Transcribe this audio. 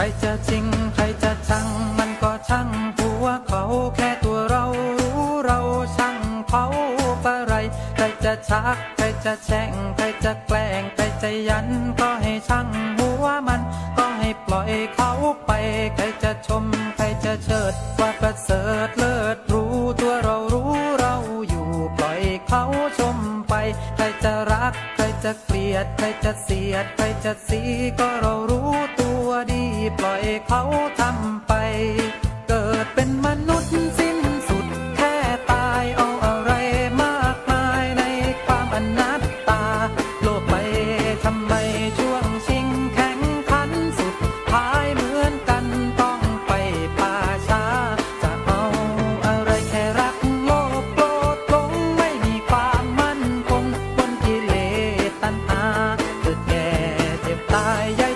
รจะจริง ใครจะชัง มันก็ช่างหัวเขาแค่ตัวเรารู้เราช่างเขาปะไร ใครจะชัก ใครจะแช่ง ใครจะแกล้ง ใครจะยัน ก็ให้ช่างหัวมัน ก็ให้ปล่อยเขาไป ใครจะชม ใครจะเชิด ว่าประเสริฐเลิศรู้ตัวเรารู้เราอยู่ปล่อยเขาชมไป ใครจะรัก ใครจะเกลียด ใครจะเสียด ใครจะสีก็เรารู้ ปล่อยเขาทำไป เกิดเป็นมนุษย์สิ้นสุด แค่ตายเอาอะไรมากมายในความอนัตตา โลกไปทำไมช่วงชิงแข่งขันสุดท้ายเหมือนกันต้องไปป่าช้า จะเอาอะไรแค่รักโลภโกรธหลงไม่มีความมั่นคงบนกิเลสตัณหาเกิดแก่เจ็บตาย